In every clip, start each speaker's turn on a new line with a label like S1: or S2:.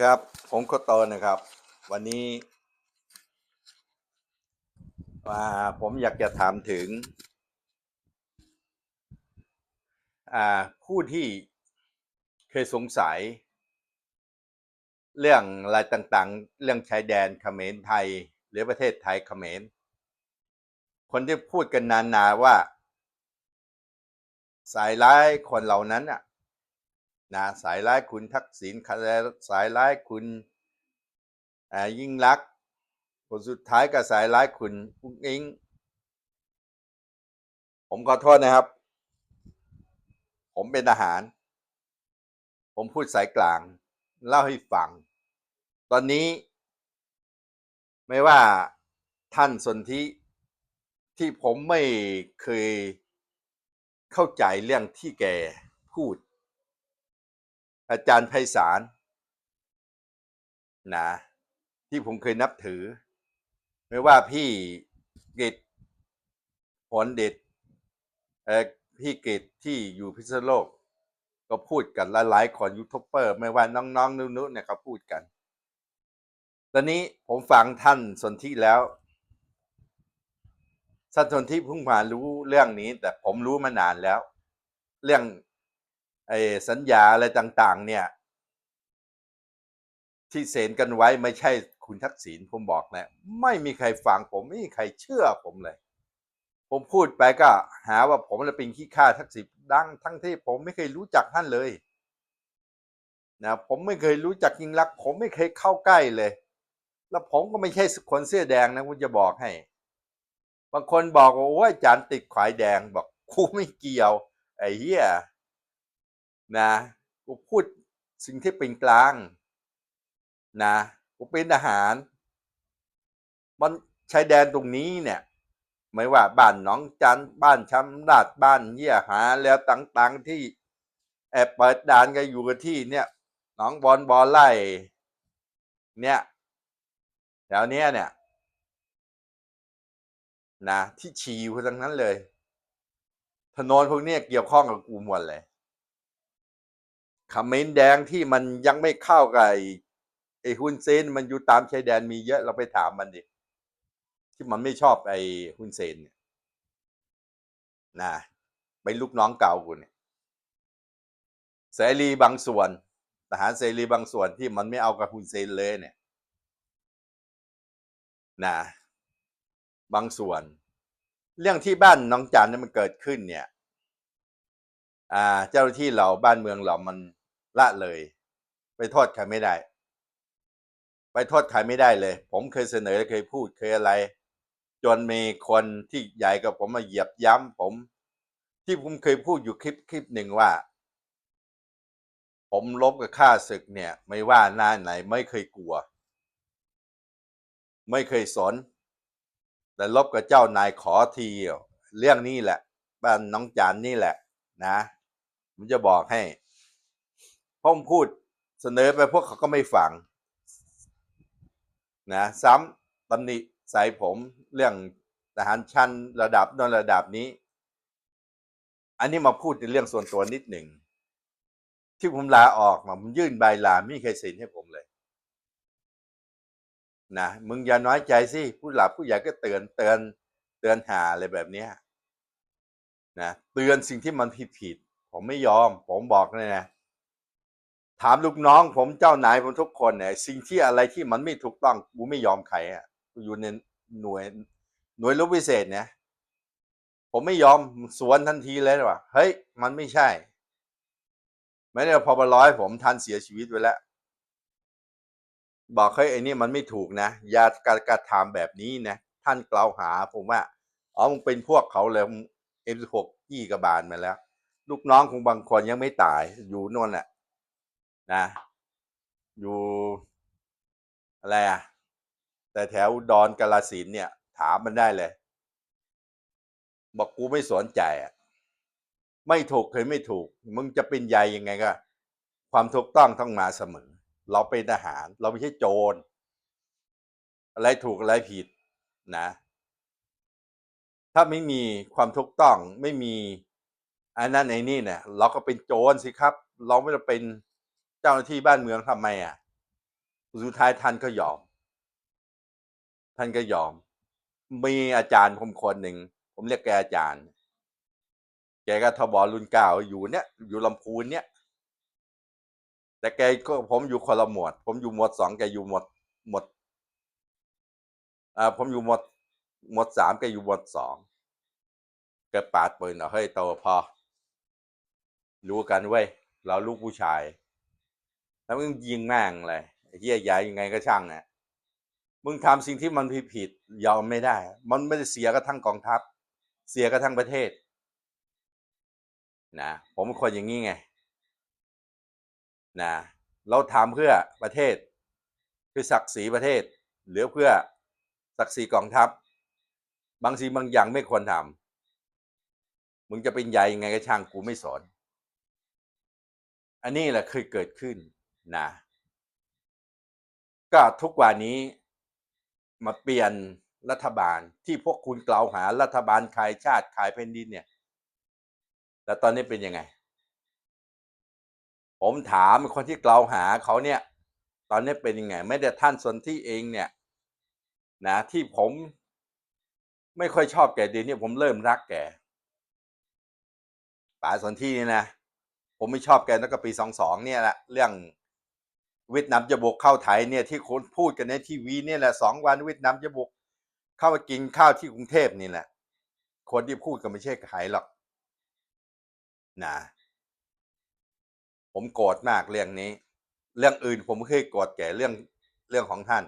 S1: ครับผมก็โตนะครับ วันนี้อ่าผมอยากจะถามถึง อ่าผู้ที่เคยสงสัย เรื่องอะไรต่างๆ เรื่องชายแดนเขมรไทย หรือประเทศไทยเขมร คนที่พูดกันนานๆว่า สายร้ายคนเหล่านั้นน่ะ นะสายร้ายคุณทักษิณสายร้ายคุณยิ่งรักษณ์คนสุดท้ายก็สายร้ายคุณอุ้งอิงผมขอโทษนะครับ ผมเป็นทหาร ผมพูดสายกลาง เล่าให้ฟัง ตอนนี้ ไม่ว่าท่านสนธิที่ผมไม่เคยเข้าใจเรื่องที่แกพูด อาจารย์ไพศาลนะที่ผมเคยนับถือ ไม่ว่าพี่กิตผลเด็ดเออพี่กิตที่อยู่พิษณุโลก ก็พูดกันหลายๆคนยูทูบเบอร์ ไม่ว่าน้องๆนุ้ๆเนี่ยก็พูดกัน ตอนนี้ผมฟังท่านสนธิแล้วท่านสนธิเพิ่งมารู้เรื่องนี้ แต่ผมรู้มานานแล้ว เรื่อง ไอ้สัญญาอะไรต่าง ๆ เนี่ย ที่เซ็นกันไว้ไม่ใช่คุณทักษิณผมบอกนะไม่มีใครฟังผมไม่มีใครเชื่อผมเลย ผมพูดไปก็หาว่าผมจะเป็นขี้ข้าทักษิณดังทั้งที่ผมไม่เคยรู้จักท่านเลยนะผมไม่เคยรู้จักยิงรักษณ์ผมไม่เคยเข้าใกล้เลย แล้วผมก็ไม่ใช่คนเสื้อแดงนะคุณจะบอกให้ บางคนบอกว่าโอ้ยจารย์ติดขวายแดงบอกกูไม่เกี่ยว ไอ้เหี้ย นะกูพูดสิ่งที่เป็นกลางนะกูเป็นทหาร มันชายแดนตรงนี้เนี่ย ไม่ว่าบ้านหนองจันบ้านชำราดบ้านเยี่ยหาแล้วต่างๆที่แอบเปิดด่านกันอยู่กับที่เนี่ยหนองบอลบอลไล่เนี่ยแถวเนี้ยเนี่ยนะที่ฉีอยู่ทั้งนั้นเลย ถนนพวกนี้เกี่ยวข้องกับกูหมดเลย เขมรแดงที่มันยังไม่เข้ากับไอ้ไอ้ฮุนเซนมันอยู่ตามชายแดนมีเยอะเราไปถามมันดิที่มันไม่ชอบไอ้ฮุนเซนเนี่ยนะเป็นลูกน้องเก่ากูเนี่ยเสรีบางส่วนทหารเสรีบางส่วนที่มันไม่เอากับฮุนเซนเลยเนี่ยนะบางส่วน เรื่องที่บ้านน้องจันนี่มันเกิดขึ้นเนี่ย อ่า เจ้าหน้าที่เราบ้านเมืองเรามัน ละเลย ไปโทษใครไม่ได้ ไปโทษใครไม่ได้เลย ผมเคยเสนอเคยพูดเคยอะไร จนมีคนที่ใหญ่กับผมมาเหยียบย้ำผม ที่ผมเคยพูดอยู่คลิปคลิปหนึ่งว่า ผมลบกับข้าศึกเนี่ย ไม่ว่าหน้าไหนไม่เคยกลัว ไม่เคยสนแต่ลบกับเจ้านายขอทีเรื่องนี้แหละบ้านน้องจานนี่แหละ นะผมจะบอกให้ ผมพูดเสนอไปพวกเขาก็ไม่ฟังนะซ้ำตำหนิใส่ผมเรื่องทหารชั้นระดับนนระดับนี้ อันนี้มาพูดในเรื่องส่วนตัวนิดหนึ่ง ที่ผมลาออกมาผมยื่นใบลาไม่มีใครเซ็นให้ผมเลยนะมึงอย่าน้อยใจสิผู้หลักผู้ใหญ่ก็เตือนเตือนเตือนหาอะไรแบบนี้นะเตือนสิ่งที่มันผิดผิดผมไม่ยอม ผมบอกเลยนะ ถามลูกน้อง ผมเจ้านายผมทุกคนเนี่ยสิ่งที่อะไรที่มันไม่ถูกต้องกูไม่ยอมใครอะกูอยู่ในหน่วย หน่วยรบพิเศษเนี่ยผมไม่ยอมสวนทันทีเลยว่าเฮ้ย มันไม่ใช่ ไม่ได้พอมาร้อยผมทันเสียชีวิตไว้แล้ว บอกเฮ้ยไอ้นี่มันไม่ถูกนะอย่าการกระทำแบบนี้นะ ท่านกล่าวหาผมว่าอ๋อมึงเป็นพวกเขาเลยเอ็มหกยี่กระบาลมาแล้ว ลูกน้องของบางคนยังไม่ตายอยู่น่นแหละ นะ อยู่อะไรอะ แต่แถวดอนกาลสินเนี่ย ถามมันได้เลย บอกกูไม่สนใจอะ ไม่ถูกเคยไม่ถูก มึงจะเป็นใหญ่ยังไงก็ ความถูกต้องต้องมาเสมอ เราเป็นทหาร เราไม่ใช่โจร อะไรถูกอะไรผิดนะ ถ้าไม่มีความถูกต้องไม่มีอันนั้นไอ้นี่เนี่ยเราก็เป็นโจรสิครับ เราไม่ได้เป็น เจ้าหน้าที่บ้านเมืองทำไมอะสุดท้ายท่านก็ยอม ท่านก็ยอม มีอาจารย์ผมคนหนึ่ง ผมเรียกแกอาจารย์ แกก็ทบรุ่นเก้าอยู่เนี้ยอยู่ลำพูนเนี้ยแต่แกก็ผมอยู่คนละหมวด ผมอยู่หมวดสองแกอยู่หมวดหมวดอ่าผมอยู่หมวดหมวดสามแกอยู่หมวดสองแกปาดปืนเอาเฮ้ยโตพอ รู้กันเว้ยเราลูกผู้ชาย แล้วมึงยิงแม่งเลยเหี้ยใหญ่ยังไงก็ช่างอะมึงทำสิ่งที่มันผิดผิดยอมไม่ได้ มันไม่ได้เสียกระทั่งกองทัพ เสียกระทั่งประเทศ นะ ผมเป็นคนอย่างนี้ไง นะ เราทำเพื่อประเทศเพื่อศักดิ์ศรีประเทศ หรือเพื่อศักดิ์ศรีกองทัพ บางสิ่งบางอย่างไม่ควรทำมึงจะเป็นใหญ่ยังไงก็ช่างกูไม่สอน อันนี้แหละเคยเกิดขึ้น นะก็ทุกวันนี้มาเปลี่ยนรัฐบาลที่พวกคุณกล่าวหารัฐบาลขายชาติขายแผ่นดินเนี่ย แล้วตอนนี้เป็นยังไง ผมถามคนที่กล่าวหาเขาเนี่ย ตอนนี้เป็นยังไง ไม่ได้ท่านสนที่เองเนี่ย นะที่ผมไม่ค่อยชอบแกเดียวนี้ผมเริ่มรักแกป๋าสนที่นี่นะ ผมไม่ชอบแกตั้งแต่ปีสองสองเนี่ยแหละเรื่อง เวียดนามจะบุกเข้าไทยเนี่ยที่คนพูดกันในทีวีเนี่ยแหละสองวันเวียดนามจะบุกเข้ามากินข้าวที่กรุงเทพนี่แหละ คนที่พูดก็ไม่ใช่ใครหรอกนะผมโกรธมากเรื่องนี้ เรื่องอื่นผมไม่เคยโกรธแก่เรื่องเรื่องของท่าน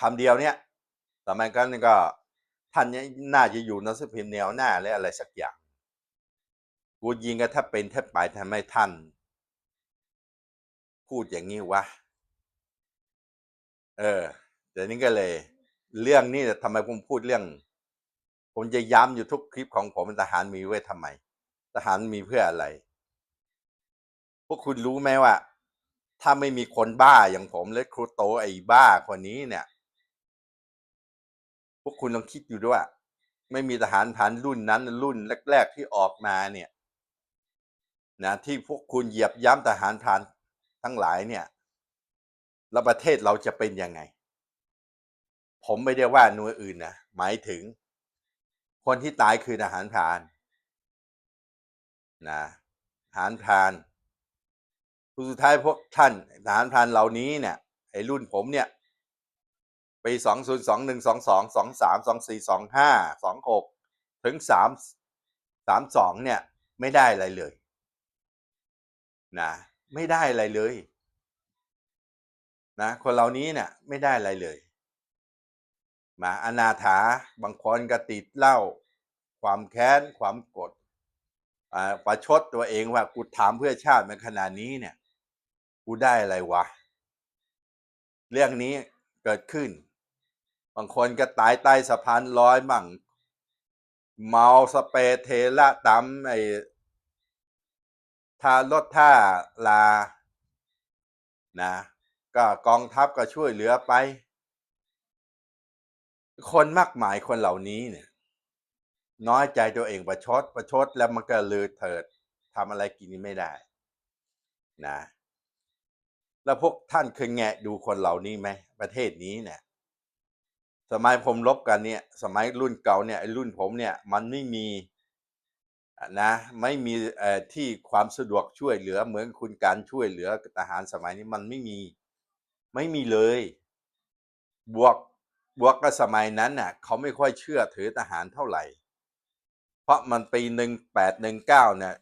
S1: คำเดียวเนี่ยสมัยกันก็ ท่านนี่ยน่าจะอยู่นังสือพิมพ์แนวหน้าและอะไรสักอย่าง กูยิงกันถ้าเป็นแทบไปทำไมท่าน พูดอย่างนี้วะ เออเดี๋ยวนี้ก็เลย เรื่องนี้ทำไมผมพูดเรื่อง ผมจะย้ำอยู่ทุกคลิปของผมทหารมีไว้ทำไม ทหารมีเพื่ออะไร พวกคุณรู้ไหมว่า ถ้าไม่มีคนบ้าอย่างผมและครูโตไอ้บ้าคนนี้เนี่ย พวกคุณลองคิดอยู่ด้วยไม่มีทหารผ่านรุ่นนั้น รุ่นแรก ๆ ที่ออกมาเนี่ยนะที่พวกคุณเหยียบย้ำทหารผ่าน ทั้งหลายเนี่ยแล้วประเทศเราจะเป็นยังไง ผมไม่ได้ว่าหน่วยอื่นนะหมายถึง คนที่ตายคือทหารพรานนะทหารพรานสุดท้ายพวกท่านทหารพรานเหล่านี้เนี่ยไอ้รุ่นผมเนี่ยปีสองศูนย์สองหนึ่งสองสองสองสามสองสี่สองห้าสองหกถึงสามสามสองเนี่ย ไม่ได้อะไรเลย นะ ไม่ได้อะไรเลยนะคนเหล่านี้เนี่ยไม่ได้อะไรเลยมาอนาถาบางคนก็ติดเหล้าความแค้นความกดประชดตัวเองว่ากูถามเพื่อชาติมาขนาดนี้เนี่ย กูได้อะไรวะ เรื่องนี้เกิดขึ้น บางคนก็ตายใต้สะพานลอยมั่ง เมาสเปเทละตำไอ ทารถท่าลา นะ ก็กองทัพก็ช่วยเหลือไป คนมากมายคนเหล่านี้เนี่ย น้อยใจตัวเองประชดประชดแล้วมันก็ลือเถิดทำอะไรกินไม่ได้ นะ แล้วพวกท่านเคยแงะดูคนเหล่านี้ไหมประเทศนี้เนี่ยสมัยผมลบกันเนี่ย สมัยรุ่นเก่าเนี่ยรุ่นผมเนี่ย มันไม่มี นะไม่มีที่ความสะดวกช่วยเหลือเหมือนคุณการช่วยเหลือทหารสมัยนี้มันไม่มีไม่มีเลย บวกบวกกับสมัยนั้นน่ะเขาไม่ค่อยเชื่อถือทหารเท่าไหร่ เพราะมันปีหนึ่งแปดหนึ่งเก้าเนี่ย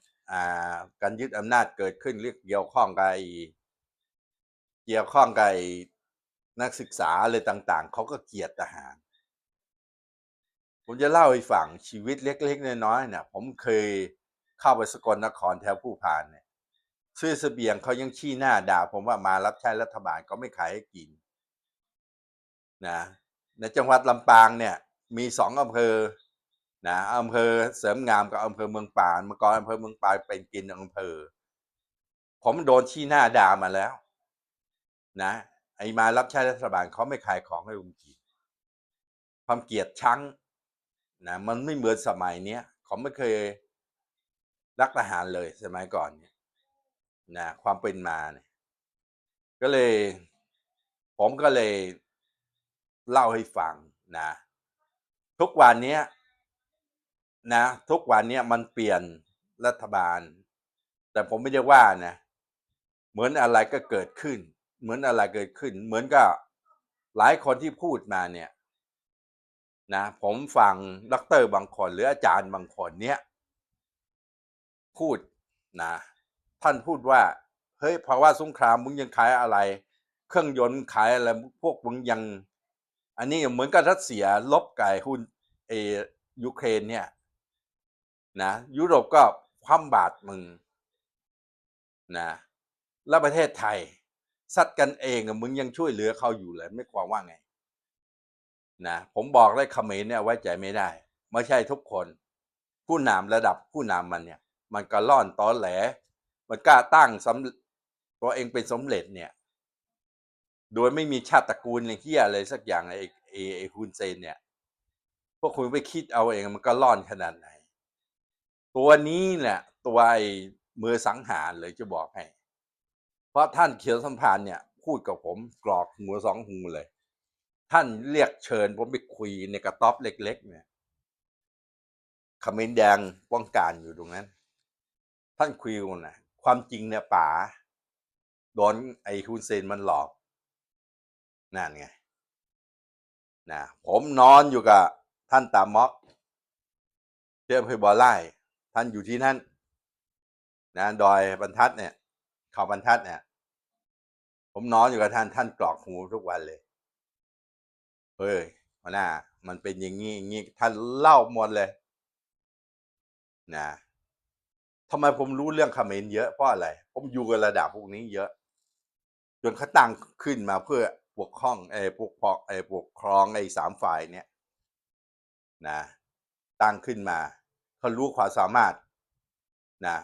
S1: การยึดอำนาจเกิดขึ้นเรียกเกี่ยวข้องกับเกี่ยวข้องกับนักศึกษาอะไรต่าง ๆ เขาก็เกลียดทหาร ผมจะเล่าให้ฟังชีวิตเล็กๆน้อยๆเนี่ย ผมเคยเข้าไปสกลนครแถวผู้พานเนี่ยซื้อเสบียงเขายังชี้หน้าด่า ผมว่ามารับใช้รัฐบาลก็ไม่ขายให้กินนะในจังหวัดลำปางเนี่ย มีสองอำเภอนะอำเภอเสริมงามกับอำเภอเมืองปานเมื่อก่อนอำเภอเมืองปานเป็นกินอำเภอ ผมโดนชี้หน้าด่ามาแล้ว นะไอ้มารับใช้รัฐบาลเขาไม่ขายของให้ลุงกินความเกลียดชัง นะมันไม่เหมือนสมัยเนี้ยเขาไม่เคยรักทหารเลยสมัยก่อนเนี่ยนะความเป็นมาเนี่ยก็เลย ผมก็เลยเล่าให้ฟังนะ ทุกวันเนี้ยนะ ทุกวันเนี้ยมันเปลี่ยนรัฐบาล แต่ผมไม่ได้ว่านะ เหมือนอะไรก็เกิดขึ้น เหมือนอะไรเกิดขึ้น เหมือนกับหลายคนที่พูดมาเนี่ย นะผมฟังด็อกเตอร์บางคนหรืออาจารย์บางคนเนี่ยพูดนะท่านพูดว่า เฮ้ยภาวะสงครามมึงยังขายอะไร เครื่องยนต์ขายอะไรพวกมึงยัง อันนี้เหมือนกับรัสเซียลบไก่หุ้นเอยูเครนเนี่ยนะยุโรปก็คว่ำบาตรมึงนะแล้วประเทศไทย สัตว์กันเองมึงยังช่วยเหลือเขาอยู่เลยไม่ความว่าไง นะผมบอกเลยเขมรเนี่ยไว้ใจไม่ได้ ไม่ใช่ทุกคน ผู้นำระดับผู้นำมันเนี่ย มันก็ล่อนตอแหล มันกล้าตั้งสำตัวเองเป็นสมเร็จเนี่ย โดยไม่มีชาติตระกูลอะไรเฮียอะไรสักอย่างไอ้ไอ้ไอ้ฮุนเซนเนี่ย พวกคุณไปคิดเอาเองมันก็ล่อนขนาดไหน ตัวนี้เนี่ยตัวไอ้มือสังหารเลยจะบอกให้ เพราะท่านเขียวสัมพันธ์เนี่ย พูดกับผมกรอกหัวสองหูเลย ท่านเรียกเชิญผมไปคุยในกระต๊อบเล็ก ๆ เนี่ยขมิ้นแดงป้องกันอยู่ตรงนั้น ท่านคุยกันนะความจริงเนี่ยป๋าโดนไอ้ฮุนเซนมันหลอกนั่นไงนะผมนอนอยู่กับท่านตาม็อกเที่อำเภอบอไล่ท่านอยู่ที่นั่นนะดอยบรรทัดเนี่ย เขาบรรทัดเนี่ย ผมนอนอยู่กับท่านท่านกรอกหูทุกวันเลย เฮ้ยหัวหน้า มันเป็นอย่างนี้อย่างนี้ท่านเล่าหมดเลยนะทำไมผมรู้เรื่องคอมเขมรเยอะเพราะอะไร ผมอยู่กับระดับพวกนี้เยอะจนเขาตั้งขึ้นมาเพื่อปกครองไอ้ปกครองไอ้ปกครองไอ้สามฝ่ายเนี่ยนะตั้งขึ้นมาเขารู้ความสามารถนะ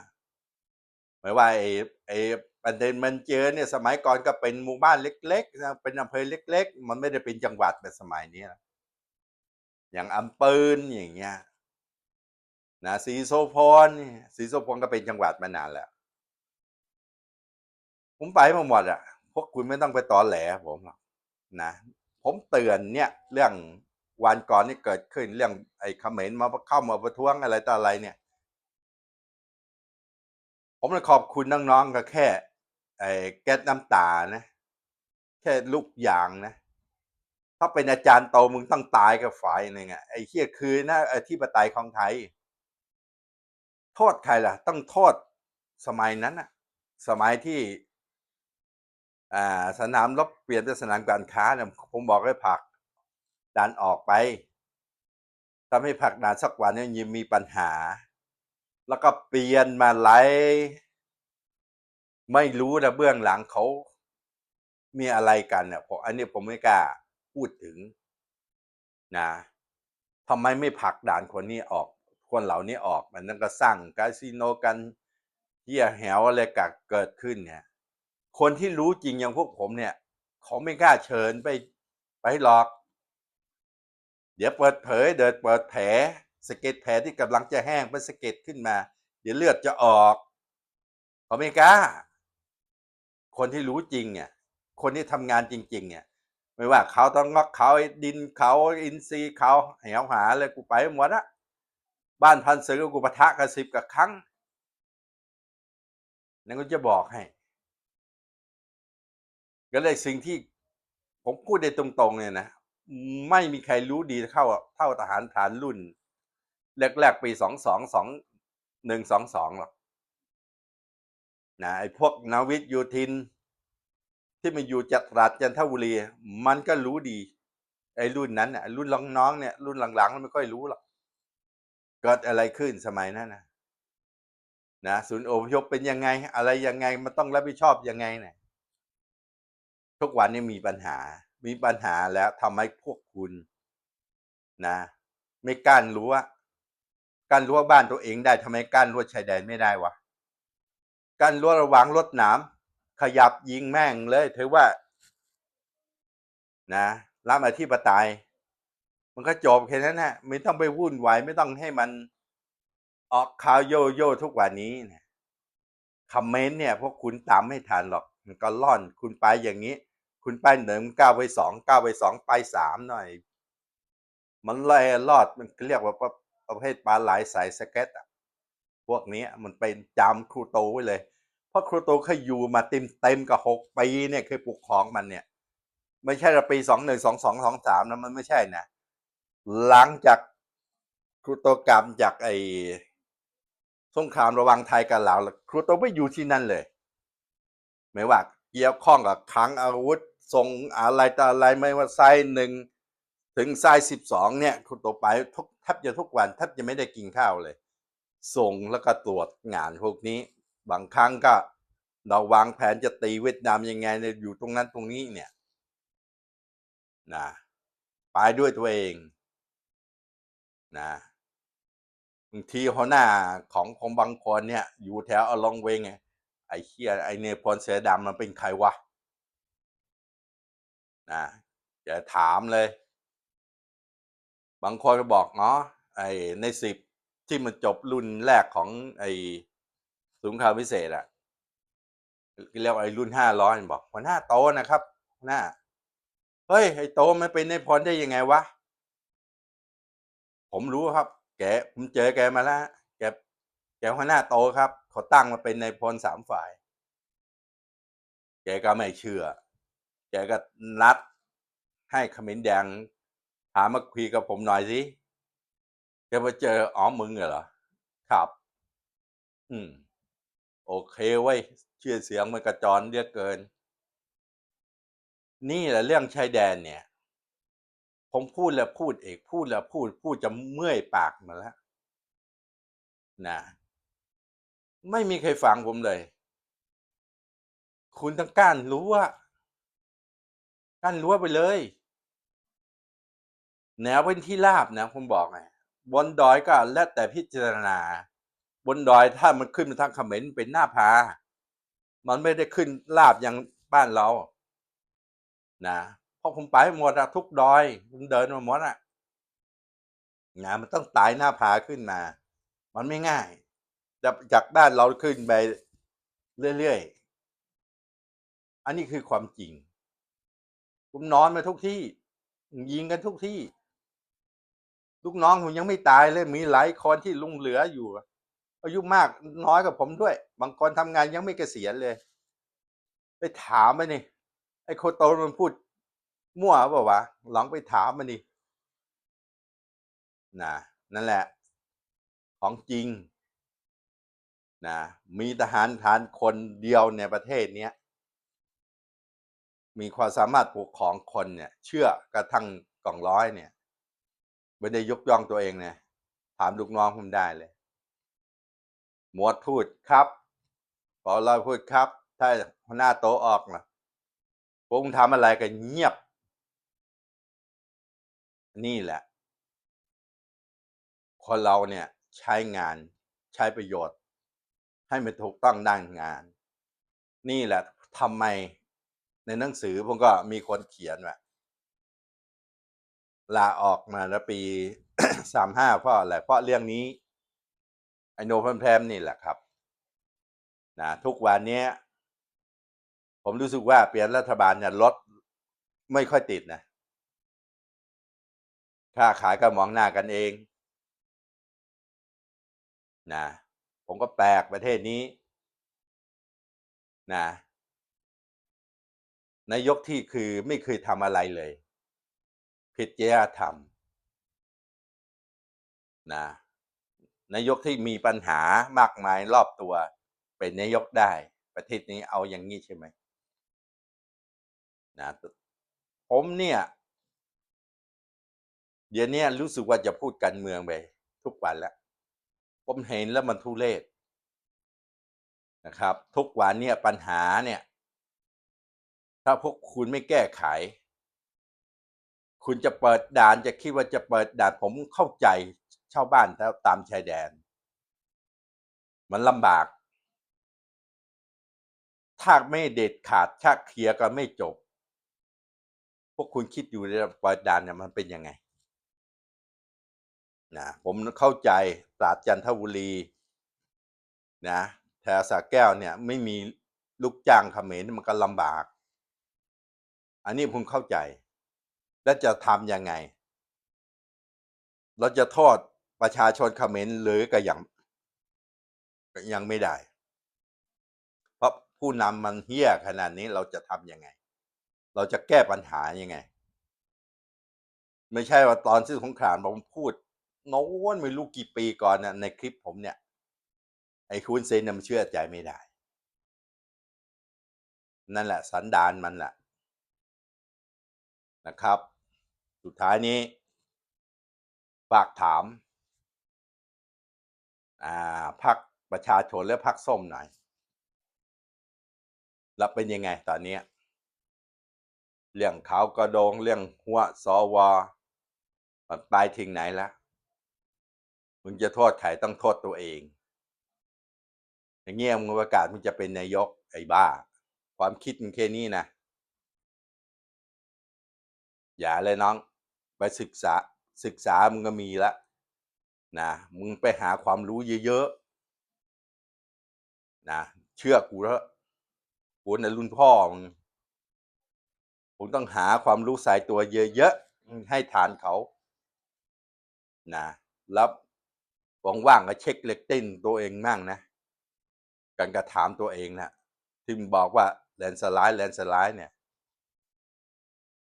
S1: หมายว่าไอ้ไอ้ ประเด็นมันเจอเนี่ยสมัยก่อนก็เป็นหมู่บ้านเล็กๆนะเป็นอำเภอเล็ก ๆ มันไม่ได้เป็นจังหวัดแบบสมัยนี้นะอย่างอำปืนอย่างเงี้ยนะสีโซพรสีโซพรก็เป็นจังหวัดมานานแล้ว ผมไปมาหมดอะพวกคุณไม่ต้องไปตอแหลผมหรอกนะ ผมเตือนเนี่ย เรื่องวันก่อนนี่เกิดขึ้นเรื่องไอ้เขมรมาเข้ามาประท้วงอะไรต่ออะไรเนี่ย ผมเลยขอบคุณน้องๆก็แค่ ไอ้แก๊สน้ำตานะ แค่ลูกยางนะ ถ้าเป็นอาจารย์โตมึงต้องตายกับฝ่ายหนึ่งอะไอ้เฮียคือนะไอ้ที่ปไตยของไทย โทษใครล่ะ ต้องโทษสมัยนั้นอะสมัยที่อ่าสนามรบเปลี่ยนเป็นสนามการค้าเนี่ยผมบอกให้ผักดันออกไปถ้าไม่ผลักดันสักวันเนี่ยยังมีปัญหา แล้วก็เปลี่ยนมาไหล ไม่รู้นะเบื้องหลังเขามีอะไรกันเนี่ยผมอันนี้ผมไม่กล้าพูดถึงนะทำไมไม่ผลักดันคนนี้ออก คนเหล่านี้ออก มันนั่นก็สร้างคาสิโนกันเหี้ยแหวอะไรกัเกิดขึ้นเนี่ย คนที่รู้จริงอย่างพวกผมเนี่ยเขาไม่กล้าเชิญไปไปหรอก เดี๋ยวเปิดเผยเดินเปิดแผลสเก็ดแผลที่กำลังจะแห้งเป็นสเก็ดขึ้นมา เดี๋ยวเลือดจะออกเขาไม่กล้า คนที่รู้จริงเนี่ย คนที่ทำงานจริง ๆ เนี่ย ไม่ว่าเขาต้องงอกเขาดินเขาอินทรีย์เขาเหวหาเลยกูไปหมดอะบ้านพันซื้อกูปะทะกันสิบกับครั้งนั่นก็จะบอกให้ ก็เลยสิ่งที่ผมพูดได้ตรงๆเนี่ยนะ ไม่มีใครรู้ดีเท่าเท่าทหารฐานรุ่นแรกๆปีสองสองสองหนึ่งสองสองหรอก นะไอ้พวกนาวิทยูทิน ที่มาอยู่จัตราจันทบุรี มันก็รู้ดี ไอ้รุ่นนั้นน่ะรุ่นน้องๆเนี่ยรุ่นหลังๆมันไม่ค่อยรู้หรอกเกิดอะไรขึ้นสมัยนั้นนะนะศูนย์อพยพเป็นยังไง อะไรยังไงมันต้องรับผิดชอบยังไงเนี่ยทุกวันนี้มีปัญหา มีปัญหาแล้วทำให้พวกคุณ นะ ไม่กั้นรั้วกั้นรั้วบ้านตัวเองได้ทำไมกั้นรั้วชายแดนไม่ได้วะ กั้นรั้วระหว่างรถหนาม ขยับยิงแม่งเลยถือว่า นะรับอธิปไตย มันก็จบแค่นั้นนะไม่ต้องไปวุ่นวายไม่ต้องให้มันออกข่าวโยโย่ทุกวันนี้นะคอมเมนต์เนี่ยพวกคุณตามไม่ทันหรอก มันก็ล่อนคุณไปอย่างนี้ คุณไปหนึ่งก้าวไปสองก้าวไปสองไปสามหน่อย มันไล่รอดมันเรียกว่าประเภทปลาไหลสายสเก็ตอะพวกนี้มันเป็นจำครูโตไว้เลย เพราะครูโตเคยอยู่มาเต็มเต็มกับหกปีเนี่ยเคยปลูกของมันเนี่ย ไม่ใช่ละปีสองหนึ่งสองสองสองสามนะมันไม่ใช่นะหลังจากครูโตกลับจากไอ้สงครามระหว่างไทยกับลาวครูโตไม่อยู่ที่นั่นเลยไม่ว่าเกี่ยวข้องกับคลังอาวุธส่งอะไรต่ออะไรไม่ว่าไซส์หนึ่งถึงไซส์สิบสองเนี่ยครูโตไปทุกแทบจะทุกวันแทบจะไม่ได้กินข้าวเลย ส่งแล้วก็ตรวจงานพวกนี้ บางครั้งก็เราวางแผนจะตีเวียดนามยังไงเนี่ยอยู่ตรงนั้นตรงนี้เนี่ยนะไปด้วยตัวเองนะบางทีหัวหน้าของของบางคนเนี่ย อยู่แถวอลองเวงไงไอ้เคียไอ้เนพลเสือดำมันเป็นใครวะนะจะถามเลย บางคนก็บอกเนาะไอ้ในสิบที่มันจบรุ่นแรกของไอ้ สงครามพิเศษอะเรียกว่ไอ้รุ่นห้าร้อยบอกหัวหน้าโตนะครับหน้าเฮ้ยไอ้โตมันเป็นในพลได้ยังไงวะผมรู้ครับ แกผมเจอแกมาแล้วแกแกหัวหน้าโตครับเขาตั้งมาเป็นในพลสามฝ่าย แกก็ไม่เชื่อ แกก็นัดให้ขมิ้นแดงหามาคุยกับผมหน่อยสิแกมาเจออ๋อมึงเหรอครับ อืม โอเคเว้ยชื่อเสียงมันกระจรเรียกเกิน นี่แหละเรื่องชายแดนเนี่ย ผมพูดแล้วพูดเอกพูดแล้วพูดพูดจะเมื่อยปากมาแล้วนะไม่มีใครฟังผมเลย คุณต้องการรู้ว่ากั้นรั้วไปเลย แนวเป็นที่ราบนะผมบอกไงบนดอยก็แล้วแต่พิจารณา บนดอยถ้ามันขึ้นมาทางเขมรเป็นหน้าผา มันไม่ได้ขึ้นราบอย่างบ้านเรา นะเพราะผมไปหมดอะทุกดอยผมเดินมาหมดอะนะมันต้องไตายหน้าผาขึ้นมา มันไม่ง่ายจากจากด้านเราขึ้นไปเรื่อยๆ อันนี้คือความจริง ผมนอนมาทุกที่ ยิงกันทุกที่ ลูกน้องผมยังไม่ตายเลยมีหลายคนที่ลุงเหลืออยู่ อายุมากน้อยกว่าผมด้วย บางคนทำงานยังไม่เกษียณเลย ไปถามไปนี่ไอ้โคโตมันพูด มั่วเปล่าวะลองไปถามมันดินะนั่นแหละ ของจริงนะมีทหารฐานคนเดียวในประเทศเนี้ยมีความสามารถปกครองคนเนี่ย เชื่อกระทั่งกล่องร้อยเนี่ยไม่ได้ยกย่องตัวเองเนี่ยถามลูกน้องผมได้เลย หมวดพูดครับพอเราพูดครับ ถ้าหน้าโตออกนะผมทำอะไรกันเงียบ นี่แหละ คนเราเนี่ยใช้งานใช้ประโยชน์ ให้มันถูกต้องด้านงาน นี่แหละทำไมในหนังสือผมก็มีคนเขียนว่าลาออกมาแล้วปีสามห้าเพราะอะไรเพราะเรื่องนี้ โนพันแพรมนี่แหละครับนะทุกวันนี้ ผมรู้สึกว่าเปลี่ยนรัฐบาลเนี่ยรถไม่ค่อยติดนะค่าขายก็มองหน้ากันเองนะผมก็แปลกประเทศนี้นะนายกที่คือไม่เคยทำอะไรเลย ผิดจริยธรรมนะ นายกที่มีปัญหามากมายรอบตัว เป็นนายกได้ ประเทศนี้เอาอย่างนี้ใช่ไหมนะผมเนี่ย เดี๋ยวนี้รู้สึกว่าจะพูดการเมืองไปทุกวันแล้วผมเห็นแล้วมันทุเรศนะครับ ทุกวันเนี่ยปัญหาเนี่ย ถ้าพวกคุณไม่แก้ไข คุณจะเปิดด่านจะคิดว่าจะเปิดด่านผมเข้าใจ ช่าบ้านตามชายแดน มันลำบาก ถ้าไม่เด็ดขาดถ้าเคลียร์กันไม่จบ พวกคุณคิดอยู่ในปิดด่านเนี่ยมันเป็นยังไงนะผมเข้าใจตราดจันทบุรีนะแถวสาแก้วเนี่ยไม่มีลูกจ้างเขมรมันก็ลำบาก อันนี้ผมเข้าใจ แล้วจะทำยังไง เราจะโทษ ประชาชนคอมเขมรหรือก็ยังยังไม่ได้ เพราะผู้นำมันเฮี้ยขนาดนี้เราจะทำยังไง เราจะแก้ปัญหายังไง ไม่ใช่ว่าตอนซื้อสงครามผมพูดโน้นไม่รู้กี่ปีก่อนนะในคลิปผมเนี่ย ไอ้คุณเซนน่ะมันเชื่อใจไม่ได้ นั่นแหละ สันดานมันแหละนะครับ สุดท้ายนี้ ฝากถาม อ่าพักประชาชนและพักส้มหน่อยแล้วเป็นยังไงตอนนี้ เรื่องเขาวกระโดงเรื่องหัวสวมันไปถึงไหนแล้วมึงจะโทษใครต้องโทษตัวเอง อย่างเงี้ยมึงประกาศมึงจะเป็นนายกไอ้บ้า ความคิดมึงแค่นี้นะอย่าเลยน้อง ไปศึกษาศึกษามึงก็มีแล้ว นะมึงไปหาความรู้เยอะๆนะเชื่อกูแล้วกูในะรุ่นพ่อมึงผมต้องหาความรู้ใส่ตัวเยอะๆให้ทานเขานะแล้วว่างๆก็เช็คเลกต้นตัวเองมั่งนะการกระถามตัวเองนะที่มึงบอกว่าแลนสไลด์แลนสไลด์เนี่ย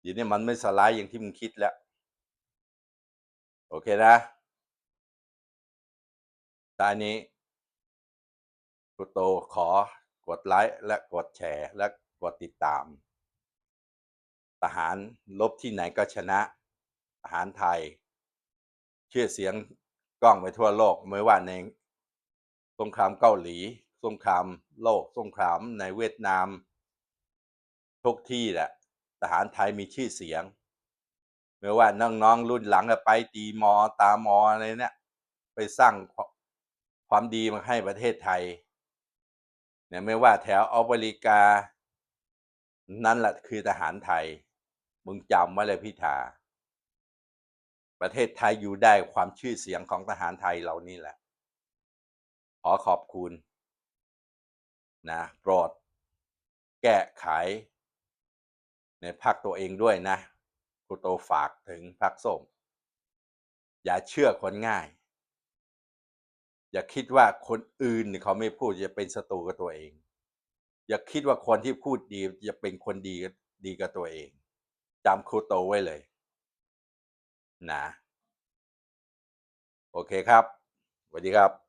S1: เดี๋ยวนี้มันไม่สไลด์อย่างที่มึงคิดแล้ว โอเคนะ ตอนนี้คุโตขอกดไลค์และกดแชร์และกดติดตาม ทหารลบที่ไหนก็ชนะ ทหารไทย ชื่อเสียงกล้องไปทั่วโลกไม่ว่าในสงครามเกาหลี สงครามโลก สงครามในเวียดนาม ทุกที่แหละ ทหารไทยมีชื่อเสียง ไม่ว่าน้องๆรุ่นหลังอะไปตีมอตามออะไรเนี่ย ไปสร้าง ความดีมาให้ประเทศไทยเนี่ยไม่ว่าแถวอเมริกา นั่นแหละคือทหารไทย มึงจำไว้เลยพิธา ประเทศไทยอยู่ได้ความชื่อเสียงของทหารไทยเหล่านี้แหละ ขอขอบคุณนะโปรดแก้ไข ในพักตัวเองด้วยนะครูโตฝากถึงพักส้ม อย่าเชื่อคนง่าย อย่าคิดว่าคนอื่นเขาไม่พูดจะเป็นศัตรูกับตัวเอง อย่าคิดว่าคนที่พูดดีจะเป็นคนดีดีกับตัวเองจำครูโตไว้เลย นะ โอเคครับสวัสดีครับ